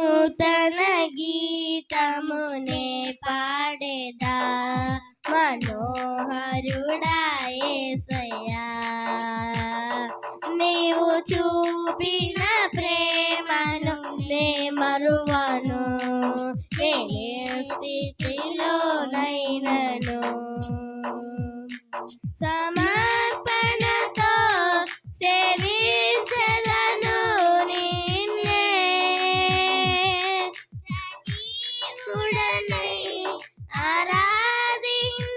నూతన గీతమునే పాడేదా? మనోహరుడాయేసయ్యా నీవు చూపిన ప్రేమను నే మరువను నేనే స్థితిలోనైనను. సమా Ding!